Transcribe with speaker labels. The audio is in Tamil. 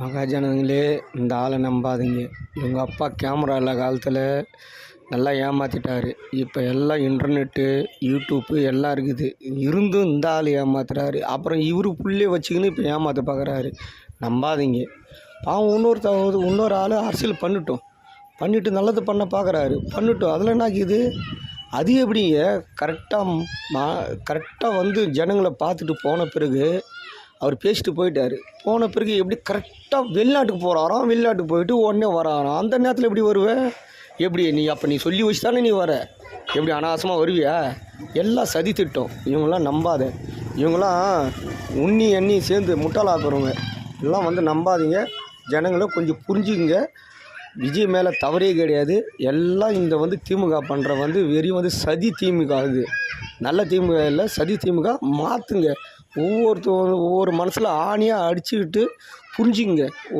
Speaker 1: மகாஜனங்களே இந்த ஆளை நம்பாதீங்க. இவங்க அப்பா கேமரா இல்ல காலத்தில் நல்லா ஏமாற்றிட்டாரு இப்போ எல்லாம் இன்டர்நெட்டு யூடியூப்பு எல்லாம் இருக்குது. இருந்தும் இந்த ஆள் ஏமாத்துறாரு. அப்புறம் இவர் புள்ளைய வச்சுக்கின்னு இப்போ ஏமாற்ற பார்க்குறாரு நம்பாதீங்க. பாவம் இன்னொருத்த இன்னொரு ஆள் அரசியல் பண்ணிட்டோம். பண்ணிவிட்டு நல்லது பண்ண பார்க்குறாரு பண்ணிட்டோம். அதில் என்ன ஆகிது? அது எப்படிங்க? கரெக்டாக மா கரெக்டாக வந்து ஜனங்களை பார்த்துட்டு போன பிறகு அவர் பேசிட்டு போயிட்டார். போன பிறகு எப்படி கரெக்டாக வெளிநாட்டுக்கு போகிறாராம் வெளிநாட்டுக்கு போயிட்டு உடனே வராராம். அந்த நேரத்தில் எப்படி வருவேன் எப்படி நீ அப்போ நீ சொல்லி வச்சு தானே நீ வர? எப்படி அனாவசமாக வருவியா? எல்லாம் சதி திட்டம். இவங்களாம் நம்பாத. இவங்களாம் உண்ணி எண்ணி சேர்ந்து முட்டாளாக்குறவங்க. எல்லாம் வந்து நம்பாதீங்க. ஜனங்களை கொஞ்சம் புரிஞ்சுக்குங்க. விஜய் மேலே தவறே கிடையாது. எல்லாம் இந்த வந்து திமுக பண்ணுற வந்து வெறும் வந்து சதி திமுக அது நல்ல திமுக இல்லை சதி திமுக மாற்றுங்க ஒவ்வொருத்தர் ஒவ்வொரு மனசில் ஆணியாக அடிச்சுக்கிட்டு புரிஞ்சுக்குங்க. ஒரு